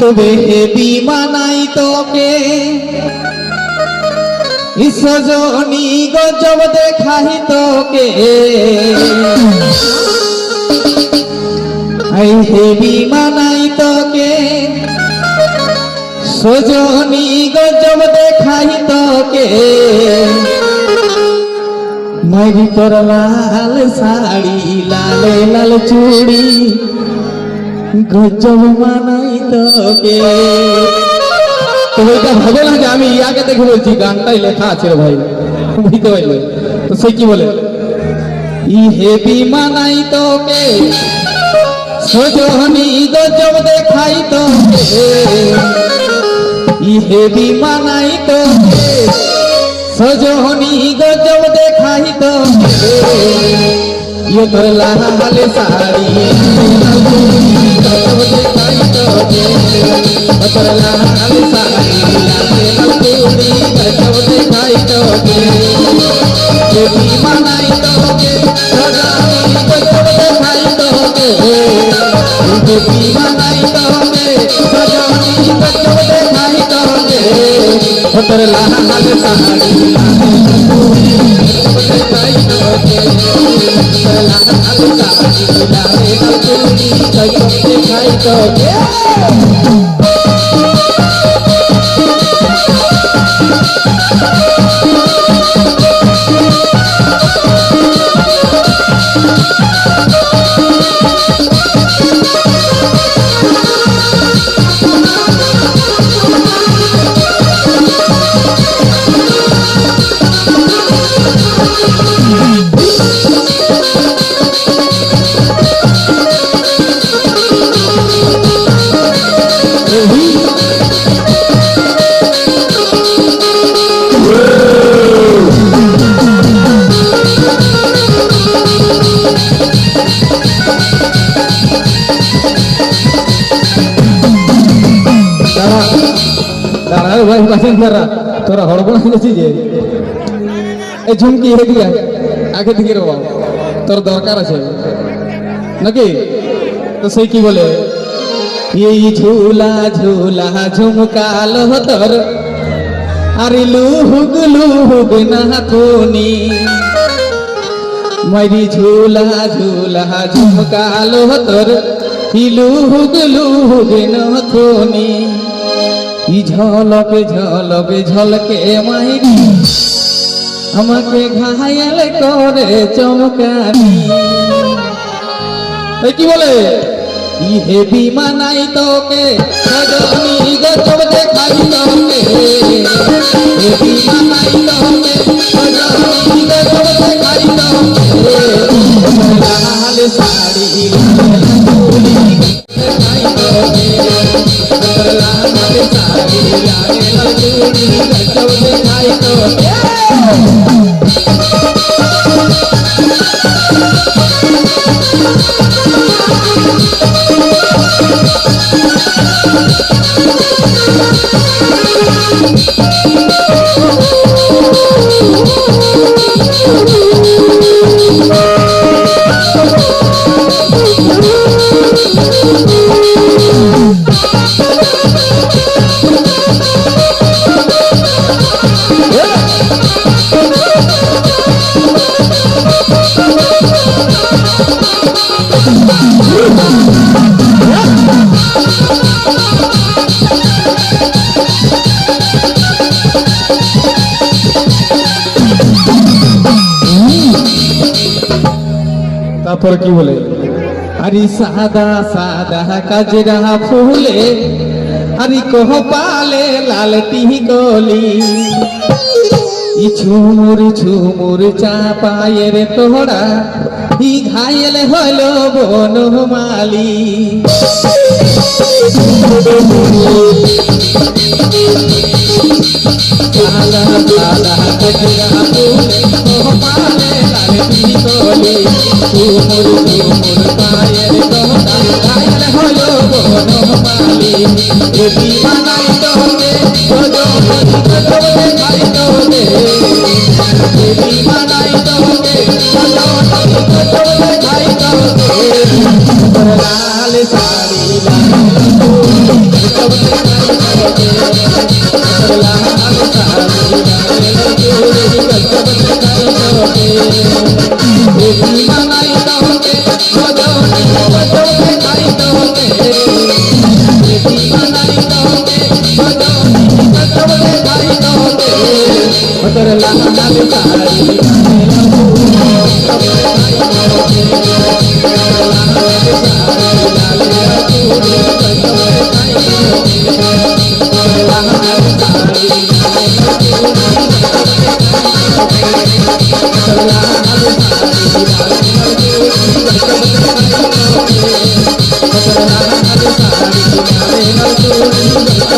তবে হেবি মানাই তোকে। সজনী গজব দেখাই তোকে। আই মানাই তোকে। সজনী গজব দেখাই তোকে। মাইরি তোর লাল শাড়ি, লালে, লাল চুড়ি, গজব মানাই তোকে। তো ওইটা ভাবে না যে আমি ইয়াকে দেখে বলছি, গানটাই লেখা আছে রে ভাই। বুঝতে পারলে? তো সে কি বলে? ই হেবি মানাই তোকে সজনী গজব দেখাই তোকে। ই হেবি মানাই তোকে। সজনী গজব দেখাই তোকে ইয়ে তোর লাল শাড়ি গজব দেখাই ও তোর লাল দেবী মানাই দেবী গজব দেখাই তোকে দাঁড়া রে ভাই পাশেন দাঁড়া তোরা হড়বড় গেছিস যে। এই ঝুমকি হেদিকে। আগে দিকে রে বাবা। তোর দরকার আছে। নাকি? তো সেই কি বলে? এই ঝুলা ঝুলা ঝুমকালো তোর আরে লুহুগ লুহুগ না কোনি মারি ঝুলা ঝুলা ঝুমকালো তোর হিলুহুগ লুহুগ নথনি ই ঝলকে ঝলকে ঝলকে মাইরি। আমাকে ঘায়াল করে চমকানি কি বলে? ই হেবি মানাই তোকে সজনী গজব তারপর কি বলে? আরে সাদা সাদা কাজরা ফুলে, আরে কহ পালে লাল টিহি গলি ঝুমুর ঝুমুর চাপায়ের তোড়া ই ঘায়েল হলো বনমালি কালা কালা কাজরা ফুলে, কহ পালে ঝুমুর ঝুমুর